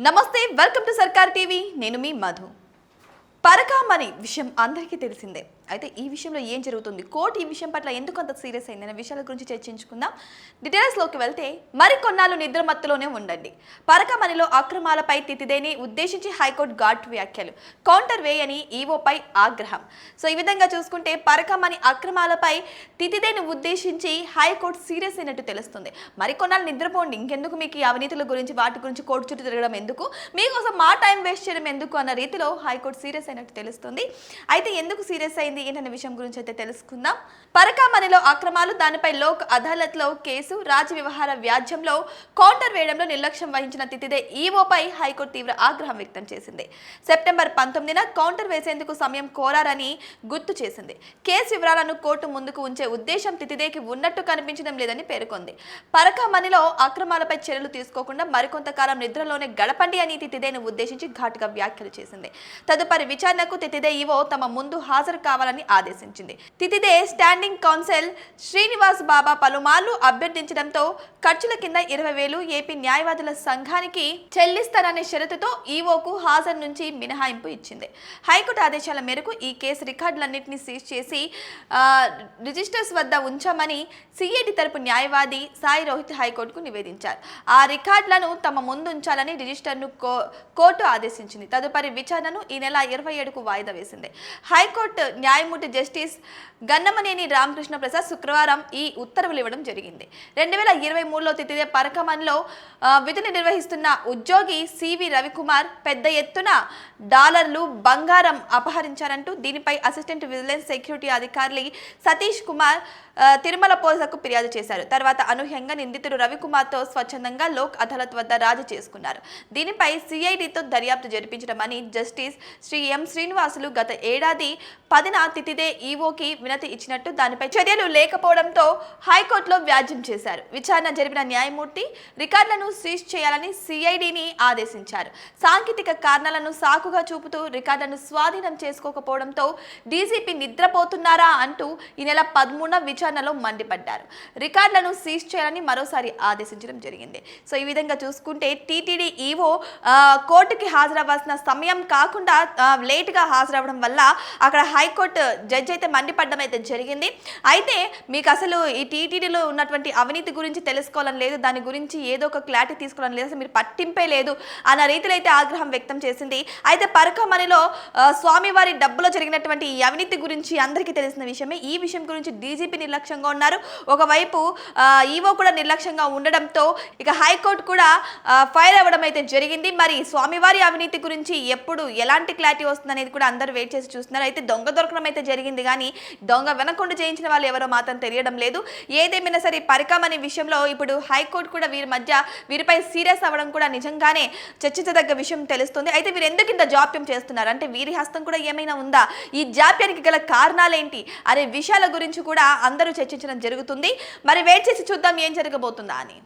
నమస్తే welcome to సర్కార్ TV. నేను మీ మధు. పరకామని విషయం అందరికీ తెలిసిందే. అయితే ఈ విషయంలో ఏం జరుగుతుంది? కోర్టు ఈ విషయం పట్ల ఎందుకు అంత సీరియస్ అయిందనే విషయాల గురించి చర్చించుకుందాం. డీటెయిల్స్లోకి వెళ్తే మరికొన్నాళ్ళు నిద్రమత్తులోనే ఉండండి. పరకమణిలో అక్రమాలపై తితిదేని ఉద్దేశించి హైకోర్టు ఘాట్ వ్యాఖ్యలు. కౌంటర్ వేయని ఈవోపై ఆగ్రహం. సో ఈ విధంగా చూసుకుంటే పరకమణి అక్రమాలపై తితిదేని ఉద్దేశించి హైకోర్టు సీరియస్ అయినట్టు తెలుస్తుంది. మరికొన్నాళ్ళు నిద్రపోండి. ఇంకెందుకు మీకు ఈ అవినీతుల గురించి వాటి గురించి కోర్టు చుట్టూ తిరగడం ఎందుకు? మీకోసం మా టైం వేస్ట్ చేయడం ఎందుకు? అన్న రీతిలో హైకోర్టు సీరియస్ అయినట్టు తెలుస్తుంది. అయితే ఎందుకు సీరియస్ అయింది? ఏంటనే విషయం గురించి అయితే తెలుసుకుందాం. పరకామణిలో అక్రమాలు దానిపై లోక్ అదాలత్లో కేసు రాజ్య వ్యవహార వ్యాజ్యంలో కౌంటర్ వేయడంలో నిర్లక్ష్యం వహించిన తితిదే ఈవోపై హైకోర్టు తీవ్ర ఆగ్రహం వ్యక్తం చేసింది. సెప్టెంబర్ పంతొమ్మిదిన కౌంటర్ వేసేందుకు సమయం కోరారని గుర్తు చేసింది. కేసు వివరాలను కోర్టు ముందుకు ఉంచే ఉద్దేశం తితిదేకి ఉన్నట్టు కనిపించడం లేదని పేర్కొంది. పరకామణిలో అక్రమాలపై చర్యలు తీసుకోకుండా మరికొంతకాలం నిద్రలోనే గడపండి అని తితిదేను ఉద్దేశించి ఘాటుగా వ్యాఖ్యలు చేసింది. తదుపరి విచారణకు తితిదే ఈవో తమ ముందు హాజరు కావాలి కావాలని ఆదేశించింది. తితిదే స్టాండింగ్ కౌన్సిల్ శ్రీనివాస్ బాబా పలుమార్లు అభ్యర్థించడంతో ఖర్చుల కింద ఇరవై వేలు ఏపీ న్యాయవాదుల సంఘానికి చెల్లిస్తారనే షరతుతో ఈవోకు హాజరు నుంచి మినహాయింపు ఇచ్చింది. హైకోర్టు ఆదేశాల మేరకు ఈ కేసు రికార్డులన్నింటినీ సీజ్ చేసి రిజిస్టర్స్ వద్ద ఉంచామని సిఐడి తరపు న్యాయవాది సాయి రోహిత్ హైకోర్టుకు నివేదించారు. ఆ రికార్డులను తమ ముందు ఉంచాలని రిజిస్టర్ను కోర్టు ఆదేశించింది. తదుపరి విచారణను ఈ నెల ఇరవై ఏడుకు వాయిదా వేసింది. హైకోర్టు న్యాయమూర్తి జస్టిస్ గన్నమనేని రామకృష్ణ ప్రసాద్ శుక్రవారం ఈ ఉత్తర్వులు ఇవ్వడం జరిగింది. రెండు వేల ఇరవై మూడులో తితిదే పరకమన్లో విధులు నిర్వహిస్తున్న ఉద్యోగి సివి రవికుమార్ పెద్ద ఎత్తున డాలర్లు బంగారం అపహరించారంటూ దీనిపై అసిస్టెంట్ విజిలెన్స్ సెక్యూరిటీ అధికారి సతీష్ కుమార్ తిరుమల పోలీసులకు ఫిర్యాదు చేశారు. తర్వాత అనూహ్యంగా నిందితుడు రవికుమార్తో స్వచ్ఛందంగా లోక్ అదాలత్ వద్ద రాజీ చేసుకున్నారు. దీనిపై సిఐడితో దర్యాప్తు జరిపించడమని జస్టిస్ శ్రీ ఎం శ్రీనివాసులు గత ఏడాది పదిన తితిదే ఈవోకి వినతి ఇచ్చినట్టు దానిపై చర్యలు లేకపోవడంతో హైకోర్టులో వ్యాజ్యం చేశారు. విచారణ జరిపిన న్యాయమూర్తి రికార్డులను సీజ్ చేయాలని సిఐడిని ఆదేశించారు. సాంకేతిక కారణాలను సాకుగా చూపుతూ రికార్డులను స్వాధీనం చేసుకోకపోవడంతో డీజీపీ నిద్రపోతున్నారా అంటూ ఈ నెల పదమూడున విచారణలో మండిపడ్డారు. రికార్డులను సీజ్ చేయాలని మరోసారి ఆదేశించడం జరిగింది. సో ఈ విధంగా చూసుకుంటే టీటీడీ ఈవో కోర్టుకి హాజరవ్వాల్సిన సమయం కాకుండా లేటుగా హాజరవ్వడం వల్ల అక్కడ హైకోర్టు జడ్జి అయితే మండిపడడం అయితే జరిగింది. అయితే మీకు అసలు ఈ టీటీడీలో ఉన్నటువంటి అవినీతి గురించి తెలుసుకోవాలని లేదు దాని గురించి ఏదో ఒక క్లారిటీ తీసుకోవాలని లేదు అసలు మీరు పట్టింపే లేదు అన్న రీతిలో అయితే ఆగ్రహం వ్యక్తం చేసింది. అయితే పరకమణిలో స్వామివారి డబ్బులో జరిగినటువంటి ఈ అవినీతి గురించి అందరికీ తెలిసిన విషయమే. ఈ విషయం గురించి డీజీపీ నిర్లక్ష్యంగా ఉన్నారు. ఒకవైపు ఈవో కూడా నిర్లక్ష్యంగా ఉండడంతో ఇక హైకోర్టు కూడా ఫైర్ అవ్వడం అయితే జరిగింది. మరి స్వామివారి అవినీతి గురించి ఎప్పుడు ఎలాంటి క్లారిటీ వస్తుందనేది కూడా అందరూ వెయిట్ చేసి చూస్తున్నారు. అయితే దొంగ దొరకడం అయితే జరిగింది. కానీ దొంగ వెనకొండ చేయించిన వాళ్ళు ఎవరో మాత్రం తెలియడం లేదు. ఏదేమైనా సరే పరికం అనే విషయంలో ఇప్పుడు హైకోర్టు కూడా వీరి మధ్య వీరిపై సీరియస్ అవ్వడం కూడా నిజంగానే చర్చించదగ్గ విషయం తెలుస్తుంది. అయితే వీరు ఎందుకు ఇంత జాప్యం చేస్తున్నారు? అంటే వీరి హస్తం కూడా ఏమైనా ఉందా? ఈ జాప్యానికి గల కారణాలేంటి? అనే విషయాల గురించి కూడా అందరూ చర్చించడం జరుగుతుంది. మరి వెయిట్ చేసి చూద్దాం ఏం జరగబోతుందా అని.